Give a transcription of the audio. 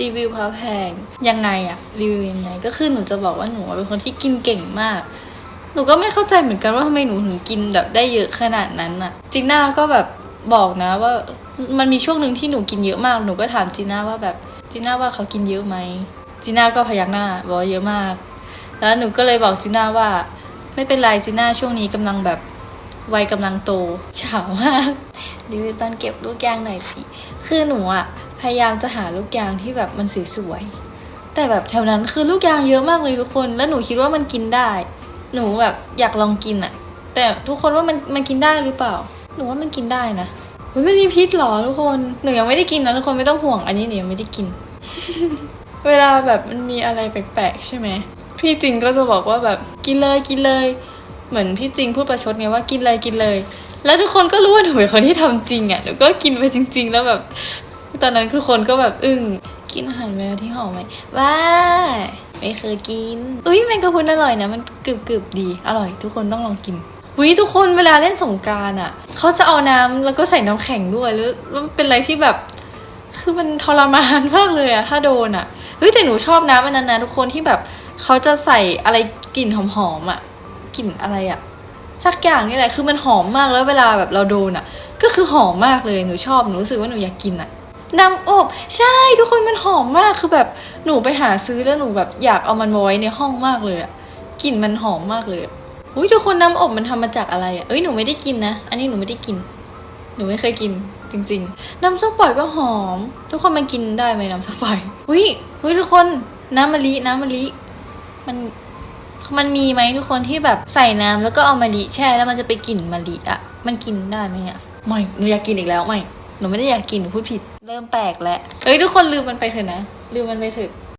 รีวิวพระแพงยังไงอะรีวิวยังไง ก็คือหนูจะบอกว่าหนูเป็นคนที่กินเก่งมาก หนูก็ไม่เข้าใจเหมือนกันว่าทำไมหนูถึงกินแบบได้เยอะขนาดนั้นอะจีน่าก็แบบบอกนะว่ามันมีช่วงหนึ่งที่หนูกินเยอะมากหนูก็ถามจีน่าว่าแบบจีน่าว่าเขากินเยอะไหมจีน่าก็พยักหน้าบอกเยอะมาก แล้วหนูก็เลยบอกจีน่าว่า ไม่เป็นไรจีน่าช่วงนี้กำลังแบบวัยกำลังโตเฉามากรีวิวตอนเก็บลูกยางหน่อยสิ คือหนูอะ พยายามจะหาลูกยางที่แบบมันสวยๆแต่แบบแถวนั้นคือลูกยางเยอะมากเลยทุกคน แล้วหนูคิดว่ามันกินได้ หนูแบบอยากลองกินอะแต่ทุกคนว่ามันมันกินได้หรือเปล่า หนูว่ามันกินได้นะเฮ้ยมันมีพิษเหรอทุกคนหนูยังไม่ได้กินนะทุกคนไม่ต้องห่วงอันนี้หนูยังไม่ได้กิน เวลาแบบมันมีอะไรแปลกๆใช่ไหมพี่จริงก็จะบอกว่าแบบกินเลยกินเลย เหมือนพี่จริงพูดประชดไงว่ากินเลยกินเลย แล้วทุกคนก็รู้ว่าหนูเป็นคนที่ทำจริงอะหนูก็กินไปจริง ๆ แล้วแบบ ตอนนั้นทุกคนก็แบบอึ้งกินอาหารแมวที่หอมไหมว้าไม่เคยกินอุ้ยแมงกะพรุนอร่อยนะมันกรึบกรึบๆดีอร่อย ทุกคนต้องลองกินวิทุกคนเวลาเล่นสงกรารอะเขาจะเอาน้ำแล้วก็ใส่น้ำแข็งด้วยแล้วแล้วมันเป็นอะไรที่แบบคือมันทรมานมากเลยอะถ้าโดนอะเฮ้ยแต่หนูชอบน้ำอันนั้นนะทุกคนที่แบบเขาจะใส่อะไรกลิ่นหอมๆอะกลิ่นอะไรอะสักอย่างนี่แหละคือมันหอมมากแล้วเวลาแบบเราโดนอะก็คือหอมมากเลยหนูชอบหนูรู้สึกว่าหนูอยากกินอะ น้ำอบใช่ทุกคนมันหอมมากคือแบบหนูไปหาซื้อแล้วหนูแบบอยากเอามันมาไว้ในห้องมากเลยอะกลิ่นมันหอมมากเลยอุ้ยทุกคนน้ำอบมันทำมาจากอะไรอะเอ้ยหนูไม่ได้กินนะอันนี้หนูไม่ได้กิน หนูไม่เคยกินจริง ๆ น้ำส้มปล่อยก็หอม ทุกคนมากินได้ไหมน้ำส้มปล่อยอุ้ยอุ้ยทุกคนน้ำมะลิน้ำมะลิมันมันมีไหมทุกคนที่แบบใส่น้ำแล้วก็เอามะลิแช่แล้วมันจะไปกลิ่นมะลิอะมันกินได้ไหมอะไม่หนูอยากกินอีกแล้วไม่หนูไม่ได้อยากกินหนูพูดผิด เริ่มแปลกแล้วเอ้ยทุกคนลืมมันไปเถอะนะ ลืมมันไปเถอะ